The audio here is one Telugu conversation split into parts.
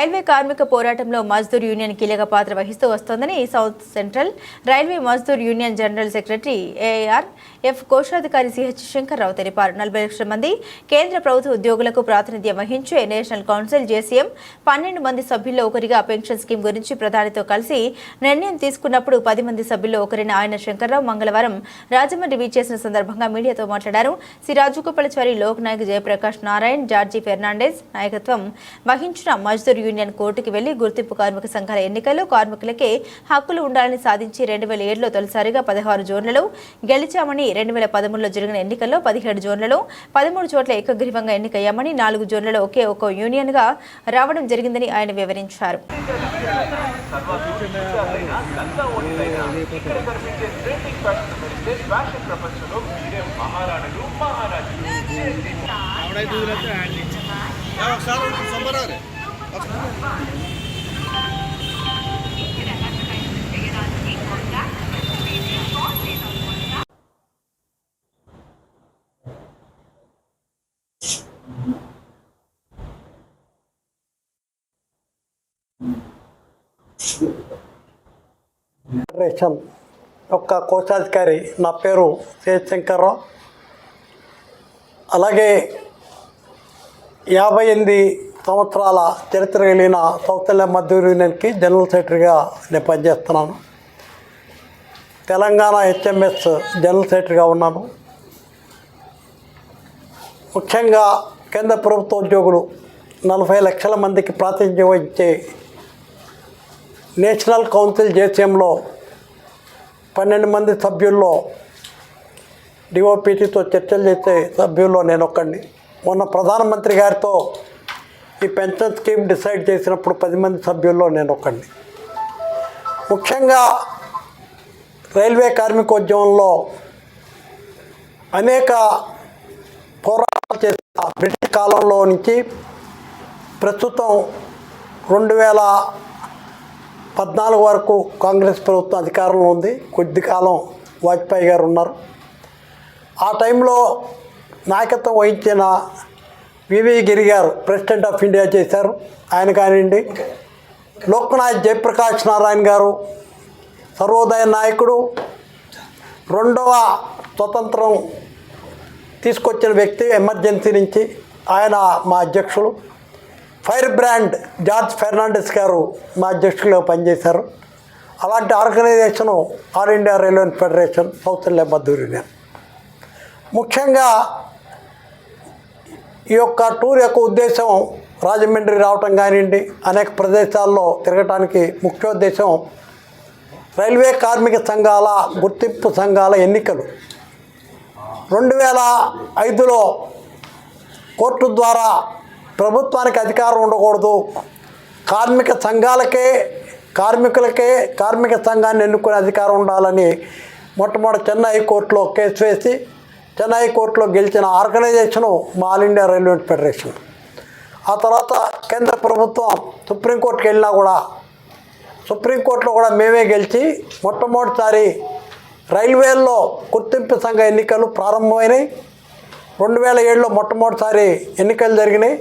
రైల్వే కార్మిక పోరాటంలో మజ్దూర్ యూనియన్ కీలక పాత్ర వహిస్తూ వస్తోందని south central railway Mazdoor union general secretary A R F కోశాధికారి సిహెచ్ శంకర్రావు తెలిపారు. నలభై లక్షల మంది కేంద్ర ప్రభుత్వ ఉద్యోగులకు ప్రాతినిధ్యం వహించే నేషనల్ కౌన్సిల్ జేసీఎం పన్నెండు మంది సభ్యుల్లో ఒకరిగా పెన్షన్ స్కీమ్ గురించి ప్రధానితో కలిసి నిర్ణయం తీసుకున్నప్పుడు పది మంది సభ్యుల్లో ఒకరైన ఆయన శంకర్రావు మంగళవారం రాజమండ్రి వీచేసిన సందర్భంగా మీడియాతో మాట్లాడారు. సి. రాజుగోపాలచారి లోక్ నాయక్ జయప్రకాష్ నారాయణ్ జార్జీ ఫెర్నాండెస్ నాయకత్వం వహించిన మజ్దూర్ యూనియన్ కోర్టుకి వెళ్ళి గుర్తింపు కార్మిక సంఘాల ఎన్నికల్లో కార్మికులకే హక్కులు ఉండాలని సాధించి రెండు వేల ఏడులో తొలిసారిగా పదహారు జోన్లలో గెలిచామని రెండు వేల పదమూడులో జరిగిన ఎన్నికల్లో పదిహేడు జోన్లలో పదమూడు చోట్ల ఏకగ్రీవంగా ఎన్నికయ్యామని నాలుగు జోన్లలో ఒకే ఒక్క యూనియన్గా రావడం జరిగిందని ఆయన వివరించారు. ఫెడరేషన్ యొక్క కోశాధికారి నా పేరు శేషశంకర్రావు అలాగే యాభై ఎనిమిది సంవత్సరాల చరిత్ర కలిగిన సౌతల్య మధ్య యూనియన్కి జనరల్ సెక్రటరీగా నేను పనిచేస్తున్నాను. తెలంగాణ హెచ్ఎంఎస్ జనరల్ సెక్రటరీగా ఉన్నాను. ముఖ్యంగా కేంద్ర ప్రభుత్వ ఉద్యోగులు నలభై లక్షల మందికి ప్రాతినిధ్యం వహించే నేషనల్ కౌన్సిల్ జేసీఎంలో పన్నెండు మంది సభ్యుల్లో డిఓపిటీతో చర్చలు చేసే సభ్యుల్లో నేను ఒక్కడిని మొన్న ప్రధానమంత్రి గారితో ఈ పెన్షన్ స్కీమ్ డిసైడ్ చేసినప్పుడు పది మంది సభ్యుల్లో నేను ఒక్కడిని ముఖ్యంగా రైల్వే కార్మికోద్యమంలో అనేక పోరాటాలు చేసిన బ్రిటిష్ కాలంలో నుంచి ప్రస్తుతం రెండు వేల పద్నాలుగు వరకు కాంగ్రెస్ ప్రభుత్వం అధికారంలో ఉంది. కొద్ది కాలం వాజ్పేయి గారు ఉన్నారు. ఆ టైంలో నాయకత్వం వహించిన వివి గిరి గారు ప్రెసిడెంట్ ఆఫ్ ఇండియా చేశారు. ఆయన కానివ్వండి లోక్నాయక్ జయప్రకాష్ నారాయణ గారు సర్వోదయ నాయకుడు రెండవ స్వతంత్రం తీసుకొచ్చిన వ్యక్తి ఎమర్జెన్సీ నుంచి ఆయన మా అధ్యక్షుడు ఫైర్ బ్రాండ్ జార్జ్ ఫెర్నాండెస్ గారు మా అధ్యక్షులుగా పనిచేశారు. అలాంటి organisation all India railway federation south India Mazdoor union ముఖ్యంగా ఈ యొక్క టూర్ యొక్క ఉద్దేశం రాజమండ్రి రావటం కానివ్వండి అనేక ప్రదేశాల్లో తిరగటానికి ముఖ్యోద్దేశం రైల్వే కార్మిక సంఘాల గుర్తింపు సంఘాల ఎన్నికలు. రెండు వేల ఐదులో కోర్టు ద్వారా ప్రభుత్వానికి అధికారం ఉండకూడదు. కార్మిక సంఘాలకే కార్మికులకే కార్మిక సంఘాన్ని ఎన్నుకునే అధికారం ఉండాలని మొట్టమొదటి చెన్నై కోర్టులో కేసు వేసి చెన్నై కోర్టులో గెలిచిన ఆర్గనైజేషను మా ఆల్ ఇండియా రైల్వే ఫెడరేషన్. ఆ తర్వాత కేంద్ర ప్రభుత్వం సుప్రీంకోర్టుకి వెళ్ళినా కూడా సుప్రీంకోర్టులో కూడా మేమే గెలిచి మొట్టమొదటిసారి రైల్వేల్లో గుర్తింపు సంఘ ఎన్నికలు ప్రారంభమైనాయి. రెండు వేల ఏడులో మొట్టమొదటిసారి ఎన్నికలు జరిగినాయి.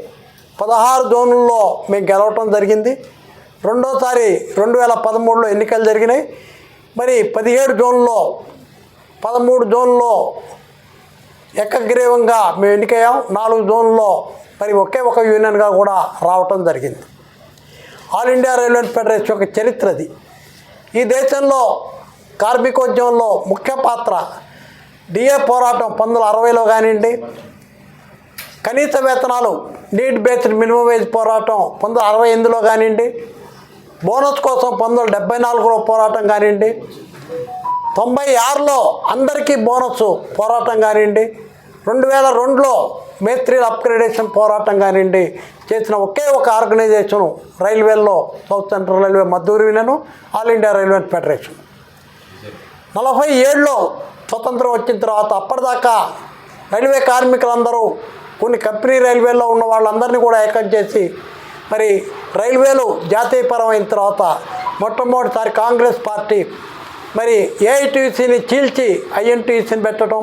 పదహారు జోన్లలో మేము గెలవటం జరిగింది. రెండోసారి రెండు వేల పదమూడులో ఎన్నికలు జరిగినాయి. మరి పదిహేడు జోన్లో పదమూడు జోన్లో ఏకగ్రీవంగా మేము ఎన్నికయ్యాం. నాలుగు జోన్లో మరి ఒకే ఒక యూనియన్గా కూడా రావటం జరిగింది. ఆల్ ఇండియా రైల్వే ఫెడరేషన్ యొక్క చరిత్ర అది. ఈ దేశంలో కార్మికోద్యమంలో ముఖ్య పాత్ర డిఏ పోరాటం పంతొమ్మిది వందల అరవైలో కానివ్వండి కనీస వేతనాలు నీడ్ బేస్డ్ మినిమం వేజ్ పోరాటం పంతొమ్మిది అరవై ఎనిమిదిలో కానివ్వండి బోనస్ కోసం పంతొమ్మిది వందల డెబ్బై నాలుగులో పోరాటం కానివ్వండి తొంభై ఆరులో అందరికీ బోనస్ పోరాటం కానివ్వండి రెండు వేల రెండులో మేస్త్రీల అప్గ్రేడేషన్ పోరాటం కానివ్వండి చేసిన ఒకే ఒక organisation రైల్వేల్లో south central railway Mazdoor union all India railway federation నలభై ఏడులో స్వతంత్రం వచ్చిన తర్వాత అప్పటిదాకా రైల్వే కార్మికులందరూ కొన్ని కంపెనీ రైల్వేల్లో ఉన్న వాళ్ళందరినీ కూడా ఏకం చేసి మరి రైల్వేలు జాతీయపరమైన తర్వాత మొట్టమొదటిసారి కాంగ్రెస్ పార్టీ మరి ఏఐటీసీని చీల్చి ఐఎన్టీసీని పెట్టడం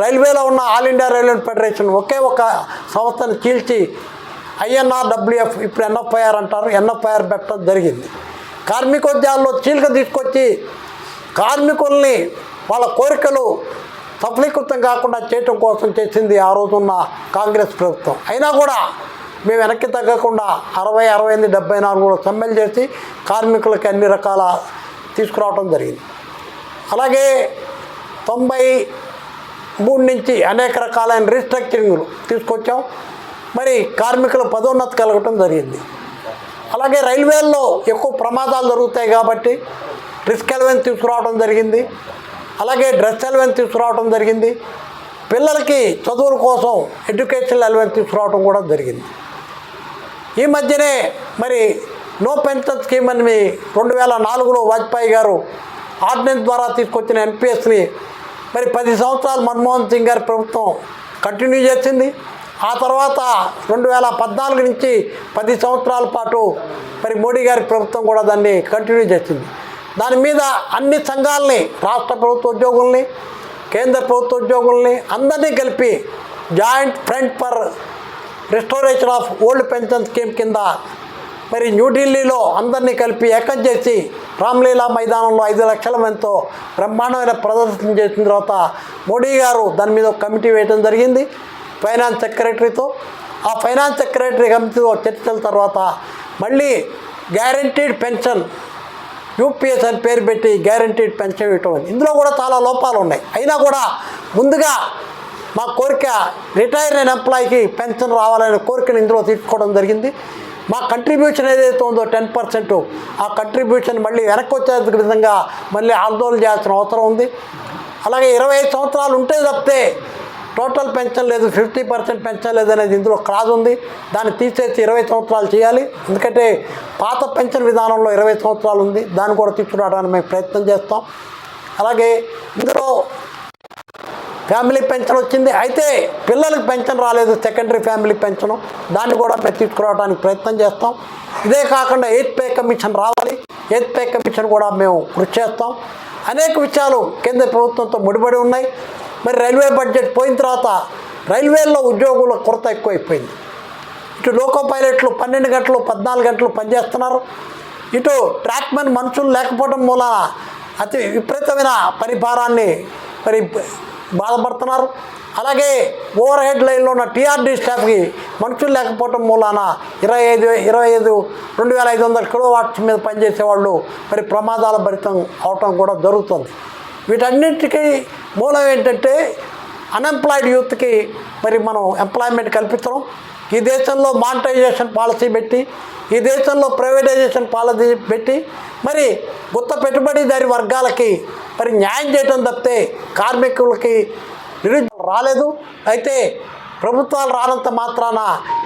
రైల్వేలో ఉన్న ఆల్ ఇండియా రైల్వే ఫెడరేషన్ ఒకే ఒక సంస్థను చీల్చి ఐఎన్ఆర్ డబ్ల్యూఎఫ్ ఇప్పుడు ఎన్ఎఫ్ఐఆర్ అంటారు ఎన్ఎఫ్ఐఆర్ పెట్టడం జరిగింది. కార్మికోద్యాల్లో చీలిక తీసుకొచ్చి కార్మికుల్ని వాళ్ళ కోరికలు సఫలీకృతం కాకుండా చేయటం కోసం చేసింది ఆ రోజున్న కాంగ్రెస్ ప్రభుత్వం. అయినా కూడా మేము వెనక్కి తగ్గకుండా అరవై అరవై ఎనిమిది డెబ్బై నాలుగులో సమ్మెలు చేసి కార్మికులకి అన్ని రకాల తీసుకురావడం జరిగింది. అలాగే తొంభై మూడు నుంచి అనేక రకాలైన రీస్ట్రక్చరింగ్లు తీసుకొచ్చాం. మరి కార్మికుల పదోన్నతి కలగటం జరిగింది. అలాగే రైల్వేల్లో ఎక్కువ ప్రమాదాలు జరుగుతాయి కాబట్టి రిస్క్ ఎలవెన్స్ తీసుకురావడం జరిగింది. అలాగే డ్రెస్ అలవెన్స్ తీసుకురావడం జరిగింది. పిల్లలకి చదువుల కోసం ఎడ్యుకేషనల్ అలవెన్స్ తీసుకురావడం కూడా జరిగింది. ఈ మధ్యనే మరి నో పెన్షన్ స్కీమ్ అని మీ రెండు వేల నాలుగులో వాజ్పేయి గారు ఆర్డినెన్స్ ద్వారా తీసుకొచ్చిన ఎన్పిఎస్ని మరి పది సంవత్సరాలు మన్మోహన్ సింగ్ గారి ప్రభుత్వం కంటిన్యూ చేసింది. ఆ తర్వాత రెండు వేల పద్నాలుగు నుంచి పది సంవత్సరాల పాటు మరి మోడీ గారి ప్రభుత్వం కూడా దాన్ని కంటిన్యూ చేసింది. దాని మీద అన్ని సంఘాలని రాష్ట్ర ప్రభుత్వ ఉద్యోగుల్ని కేంద్ర ప్రభుత్వ ఉద్యోగుల్ని అందరినీ కలిపి joint front for restoration of old pension scheme కింద మరి న్యూఢిల్లీలో అందరినీ కలిపి ఏకం చేసి రామ్లీలా మైదానంలో ఐదు లక్షల మందితో బ్రహ్మాండమైన ప్రదర్శన చేసిన తర్వాత మోడీ గారు దాని మీద ఒక కమిటీ వేయడం జరిగింది. ఫైనాన్స్ సెక్రటరీతో. ఆ ఫైనాన్స్ సెక్రటరీ కమిటీతో చర్చల తర్వాత మళ్ళీ గ్యారంటీడ్ పెన్షన్ యూపీఎస్ అని పేరు పెట్టి గ్యారంటీడ్ పెన్షన్ ఇవ్వటం. ఇందులో కూడా చాలా లోపాలు ఉన్నాయి. అయినా కూడా ముందుగా మా కోరిక రిటైర్ అయిన ఎంప్లాయీకి పెన్షన్ రావాలనే కోరికను ఇందులో తీసుకోవడం జరిగింది. మా కంట్రిబ్యూషన్ ఏదైతే ఉందో టెన్ పర్సెంట్ ఆ కంట్రిబ్యూషన్ మళ్ళీ వెనక్కి వచ్చే విధంగా మళ్ళీ ఆందోళన చేయాల్సిన అవసరం ఉంది. అలాగే ఇరవై ఐదు సంవత్సరాలు ఉంటే తప్పితే టోటల్ పెన్షన్ లేదు ఫిఫ్టీ పర్సెంట్ పెన్షన్ అనేది ఇందులో క్లాజ్ ఉంది. దాన్ని తీసేసి ఇరవై సంవత్సరాలు చేయాలి. ఎందుకంటే పాత పెన్షన్ విధానంలో ఇరవై సంవత్సరాలు ఉంది. దాన్ని కూడా తీసుకురావడానికి మేము ప్రయత్నం చేస్తాం. అలాగే ఇందులో ఫ్యామిలీ పెన్షన్ వచ్చింది. అయితే పిల్లలకు పెన్షన్ రాలేదు. Secondary family pension. దాన్ని కూడా మేము తీసుకురావడానికి ప్రయత్నం చేస్తాం. ఇదే కాకుండా ఎయిత్ పే కమిషన్ రావాలి. ఎయిత్ పే కమిషన్ కూడా మేము కృషి చేస్తాం. అనేక విషయాలు కేంద్ర ప్రభుత్వంతో ముడిపడి ఉన్నాయి. మరి రైల్వే బడ్జెట్ పోయిన తర్వాత రైల్వేల్లో ఉద్యోగుల కొరత ఎక్కువైపోయింది. ఇటు లోకో పైలట్లు పన్నెండు గంటలు పద్నాలుగు గంటలు పనిచేస్తున్నారు. ఇటు ట్రాక్మెన్ మనుషులు లేకపోవడం మూలన అతి విపరీతమైన పరిభారాన్ని మరి బాధపడుతున్నారు. అలాగే ఓవర్ హెడ్ లైన్లో ఉన్న టీఆర్డీ స్టాఫ్కి మనుషులు లేకపోవడం మూలాన ఇరవై ఐదు ఇరవై ఐదు రెండు వేల ఐదు వందల కిలో వాట్స్ మీద పనిచేసే వాళ్ళు మరి ప్రమాదాల భరితం అవటం కూడా జరుగుతుంది. వీటన్నిటికీ మూలం ఏంటంటే అన్ఎంప్లాయిడ్ యూత్కి మరి మనం ఎంప్లాయ్మెంట్ కల్పించడం ఈ దేశంలో మానిటైజేషన్ పాలసీ పెట్టి ఈ దేశంలో ప్రైవేటైజేషన్ పాలసీ పెట్టి మరి గుత్త పెట్టుబడిదారి వర్గాలకి మరి న్యాయం చేయడం తప్పితే కార్మికులకి నిరుద్యోగం రాలేదు. అయితే ప్రభుత్వాలు రానంత మాత్రాన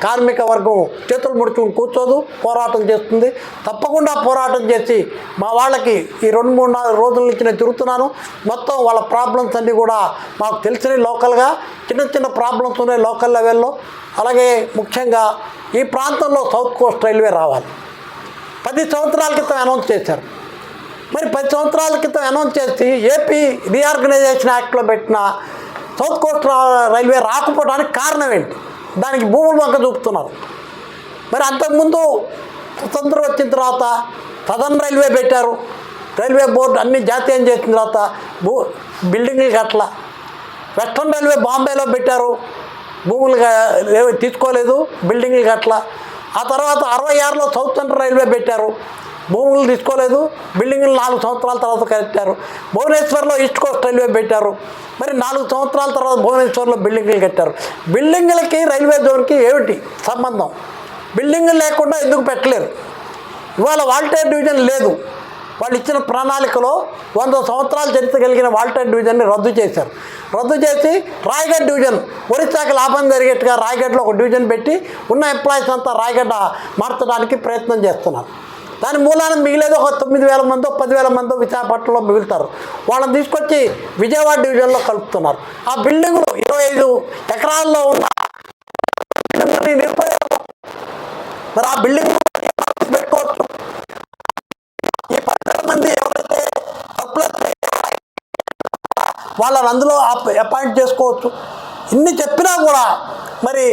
కార్మిక వర్గం చేతులు ముడుచుకుని కూర్చోదు పోరాటం చేస్తుంది. తప్పకుండా పోరాటం చేసి మా వాళ్ళకి ఈ రెండు మూడు నాలుగు రోజుల నుంచి నేను తిరుగుతున్నాను. మొత్తం వాళ్ళ ప్రాబ్లమ్స్ అన్నీ కూడా మాకు తెలిసినవి లోకల్గా చిన్న చిన్న ప్రాబ్లమ్స్ ఉన్నాయి లోకల్ లెవెల్లో. అలాగే ముఖ్యంగా ఈ ప్రాంతంలో సౌత్ కోస్ట్ రైల్వే రావాలి. పది సంవత్సరాల క్రితం అనౌన్స్ చేశారు. మరి పది సంవత్సరాల క్రితం అనౌన్స్ చేసి ఏపీ రీఆర్గనైజేషన్ యాక్ట్లో పెట్టిన సౌత్ కోస్ట్ రైల్వే రాకపోవడానికి కారణం ఏంటి? దానికి భూములు మొక్క చూపుతున్నారు మరి అంతకుముందు స్వతంత్రం వచ్చిన తర్వాత సదన్ రైల్వే పెట్టారు. రైల్వే బోర్డు అన్ని జాతీయం చేసిన తర్వాత భూ బిల్డింగ్లు కట్ల వెస్ట్రన్ రైల్వే బాంబేలో పెట్టారు. భూములు తీసుకోలేదు బిల్డింగ్లు కట్ల ఆ తర్వాత అరవై ఆరులో సౌత్ సెంట్రల్ రైల్వే పెట్టారు. భూములు తీసుకోలేదు. బిల్డింగ్లు నాలుగు సంవత్సరాల తర్వాత కట్టారు. భువనేశ్వర్లో ఈస్ట్ కోస్ట్ రైల్వే పెట్టారు. మరి నాలుగు సంవత్సరాల తర్వాత భువనేశ్వర్లో బిల్డింగ్లు కట్టారు. బిల్డింగ్లకి రైల్వే జోన్కి ఏమిటి సంబంధం? బిల్డింగ్లు లేకుండా ఎందుకు పెట్టలేరు? ఇవాళ వాల్టేర్ డివిజన్ లేదు. వాళ్ళు ఇచ్చిన ప్రణాళికలో వంద సంవత్సరాలు చరిత్ర కలిగిన వాల్టేర్ డివిజన్ని రద్దు చేశారు. రద్దు చేసి రాయగఢ్ డివిజన్ ఒరిస్సాకి లాభం జరిగేట్టుగా రాయగఢ్లో ఒక డివిజన్ పెట్టి ఉన్న ఎంప్లాయీస్ అంతా రాయగఢ మార్చడానికి ప్రయత్నం చేస్తున్నారు. దాని మూలాన మిగిలేదు ఒక తొమ్మిది వేల మందో పదివేల మందో విశాఖపట్నంలో మిగులుతారు. వాళ్ళని తీసుకొచ్చి విజయవాడ డివిజన్లో కలుపుతున్నారు. ఆ బిల్డింగులు ఇరవై ఐదు ఎకరాల్లో ఉన్న నిరుపయోగం. మరి ఆ బిల్డింగ్ పెట్టుకోవచ్చు. ఈ పదివేల మంది ఎవరైతే వాళ్ళని అందులో అపాయింట్ చేసుకోవచ్చు. ఇన్ని చెప్పినా కూడా మరి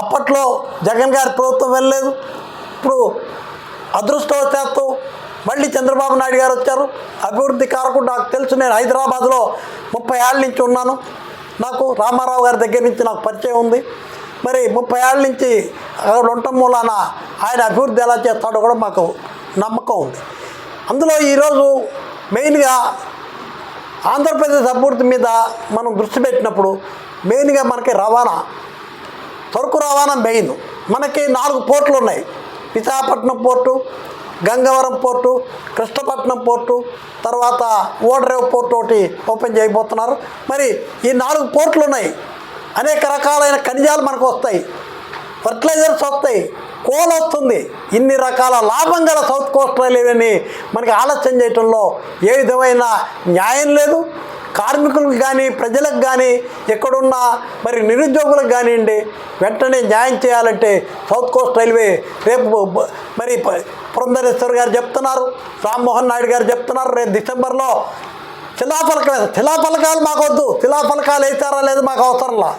అప్పట్లో జగన్ గారి ప్రభుత్వం వెళ్ళలేదు. ఇప్పుడు అదృష్టవశాత్తు మళ్ళీ చంద్రబాబు నాయుడు గారు వచ్చారు. అభివృద్ధి కారకుడు నాకు తెలుసు నేను హైదరాబాద్లో ముప్పై ఏళ్ళ నుంచి ఉన్నాను. నాకు రామారావు గారి దగ్గర నుంచి నాకు పరిచయం ఉంది. మరి ముప్పై ఏళ్ళ నుంచి అక్కడ ఉండటం మూలాన ఆయన అభివృద్ధి ఎలా చేస్తాడో కూడా మాకు నమ్మకం ఉంది. అందులో ఈరోజు మెయిన్గా ఆంధ్రప్రదేశ్ అభివృద్ధి మీద మనం దృష్టి పెట్టినప్పుడు మెయిన్గా మనకి రవాణా సరుకు రవాణా మెయిన్. మనకి నాలుగు పోర్ట్లు ఉన్నాయి. Visakhapatnam port Gangavaram port Krishnapatnam port తర్వాత ఓడరేవు పోర్టు ఒకటి ఓపెన్ చేయబోతున్నారు. మరి ఈ నాలుగు పోర్టులు ఉన్నాయి. అనేక రకాలైన ఖనిజాలు మనకు వస్తాయి. ఫర్టిలైజర్స్ వస్తాయి. కోల్ వస్తుంది. ఇన్ని రకాల లాభం గల సౌత్ కోస్ట్ రైల్వేని మనకి ఆలస్యం చేయటంలో ఏ విధమైన న్యాయం లేదు. కార్మికులకు కానీ ప్రజలకు కానీ ఎక్కడున్న మరి నిరుద్యోగులకు కానివ్వండి వెంటనే న్యాయం చేయాలంటే సౌత్ కోస్ట్ రైల్వే రేపు మరి పురంధరేశ్వర్ గారు చెప్తున్నారు రామ్మోహన్ నాయుడు గారు చెప్తున్నారు రేపు డిసెంబర్లో శిలాఫలకాలు శిలాఫలకాలు మాకు వద్దు శిలాఫలకాలు వేస్తారా లేదు మాకు అవసరంలా?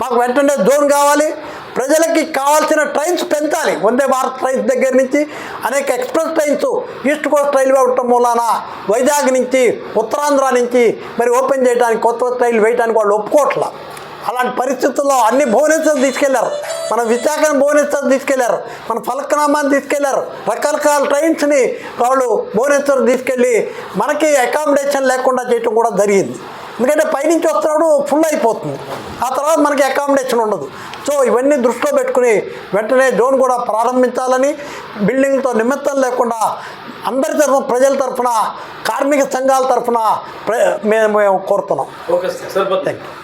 మాకు వెంటనే జోన్ కావాలి ప్రజలకి కావాల్సిన ట్రైన్స్ పెంచాలి. వందే భారత్ ట్రైన్స్ దగ్గర నుంచి అనేక express trains east coast railway ఉండటం మూలాన వైజాగ్ నుంచి ఉత్తరాంధ్ర నుంచి మరి ఓపెన్ చేయడానికి కొత్త కొత్త రైలు వేయడానికి వాళ్ళు ఒప్పుకోవట్లా. అలాంటి పరిస్థితుల్లో అన్ని భువనేశ్వర్ తీసుకెళ్ళారు. మన విశాఖను భువనేశ్వర్ తీసుకెళ్ళారు. మన ఫలక్నామాని తీసుకెళ్ళారు. రకరకాల ట్రైన్స్ని వాళ్ళు భువనేశ్వర్ తీసుకెళ్ళి మనకి అకామిడేషన్ లేకుండా చేయటం కూడా జరిగింది. ఎందుకంటే పైనుంచి వస్తున్నప్పుడు ఫుల్ అయిపోతుంది. ఆ తర్వాత మనకి అకామిడేషన్ ఉండదు. సో ఇవన్నీ దృష్టిలో పెట్టుకుని వెంటనే జోన్ కూడా ప్రారంభించాలని బిల్డింగ్తో నిమిత్తం లేకుండా అందరి తరఫున ప్రజల తరఫున కార్మిక సంఘాల తరఫున ప్ర- మేము మేము కోరుతున్నాం. Okay sir thank you